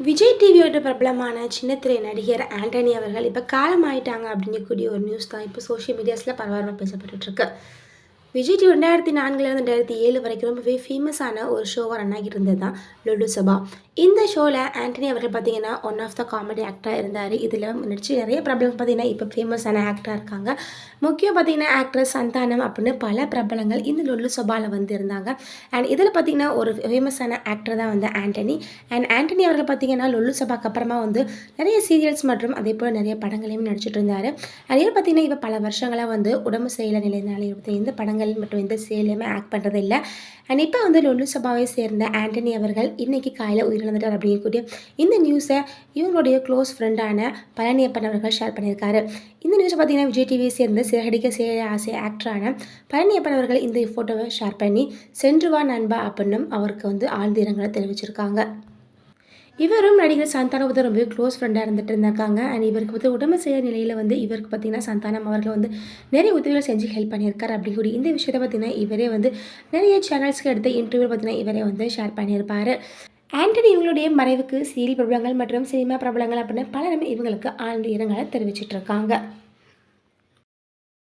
விஜய் டிவியோட பிரபலமான சின்னத்திரை நடிகர் ஆண்டனி அவர்கள் இப்போ காலமாயிட்டாங்க அப்படிங்கக்கூடிய ஒரு நியூஸ் தான் இப்போ சோஷியல் மீடியாஸில் பரபரப்பாக பேசப்பட்டுருக்கு விஜய் டிவி ரெண்டாயிரத்தி நான்குலேருந்து ரெண்டாயிரத்தி ஏழு வரைக்கும் ரொம்பவே ஃபேமஸான ஒரு ஷோவாக ரன் ஆகிட்டு இருந்தது தான் லுலு சபா. இந்த ஷோவில் ஆண்டனி அவர்கள் பார்த்தீங்கன்னா ஒன் ஆஃப் த காமெடி ஆக்டராக இருந்தார். இதில் நடிச்சு நிறைய பிரபலங்கள் பார்த்தீங்கன்னா இப்போ ஃபேமஸான ஆக்டராக இருக்காங்க. முக்கியம் பார்த்தீங்கன்னா ஆக்ட்ரஸ் சந்தானம் அப்படின்னு பல பிரபலங்கள் இந்த லுலு சபாவில் வந்து இருந்தாங்க அண்ட் இதில் பார்த்தீங்கன்னா ஒரு ஃபேமஸான ஆக்டர் தான் வந்து ஆண்டனி. அண்ட் ஆண்டனி அவர்கள் பார்த்தீங்கன்னா லுலு சபாக்கு அப்புறமா வந்து நிறைய சீரியல்ஸ் மற்றும் அதே போல் நிறைய படங்களையும் நடிச்சிட்டு இருந்தார். அதே பார்த்தீங்கன்னா இப்போ பல வருஷங்களாக வந்து உடம்பு செயல நிலையினால இந்த படங்கள் மற்றும் எந்த சீரியலுமே ஆக்ட் பண்ணுறது இல்லை. அண்ட் இப்போ வந்து லொல்லு சபாவை சேர்ந்த ஆண்டனி அவர்கள் இன்னைக்கு காலையில் உயிரிழந்துட்டார் அப்படிங்கக்கூடிய இந்த நியூஸை இவங்களுடைய க்ளோஸ் ஃப்ரெண்டான பழனியப்பன் அவர்கள் ஷேர் பண்ணியிருக்காரு. இந்த நியூஸை பார்த்தீங்கன்னா விஜய் டிவியை சேர்ந்த சிறகடிக்க சேர ஆசை ஆக்டரான பழனியப்பன் அவர்கள் இந்த ஃபோட்டோவை ஷேர் பண்ணி சென்று வா நண்பா அப்படின்னும் அவருக்கு வந்து ஆழ்ந்த இரங்கலை தெரிவிச்சிருக்காங்க. இவரும் நடிகர் சந்தானம் வந்து ரொம்பவே க்ளோஸ் ஃப்ரெண்டாக இருந்துட்டு இருந்திருக்காங்க. அண்ட் இவருக்கு வந்து உடம்பு செய்ய நிலையில் வந்து இவருக்கு பார்த்தீங்கன்னா சந்தானம் அவர்கள் வந்து நிறைய உதவிகள் செஞ்சு ஹெல்ப் பண்ணியிருக்கார் அப்படி கூடி. இந்த விஷயத்தை பார்த்தீங்கன்னா இவரே வந்து நிறைய சேனல்ஸ்க்கு எடுத்த இன்டர்வியூ பார்த்தீங்கன்னா இவரே வந்து ஷேர் பண்ணியிருப்பார். ஆண்டனி இவங்களுடைய மறைவுக்கு சீரியல் பிரபலங்கள் மற்றும் சினிமா பிரபலங்கள் அப்படின்னு பலருமே இவங்களுக்கு ஆழ்ந்த இரங்கலை தெரிவிச்சிட்டு இருக்காங்க.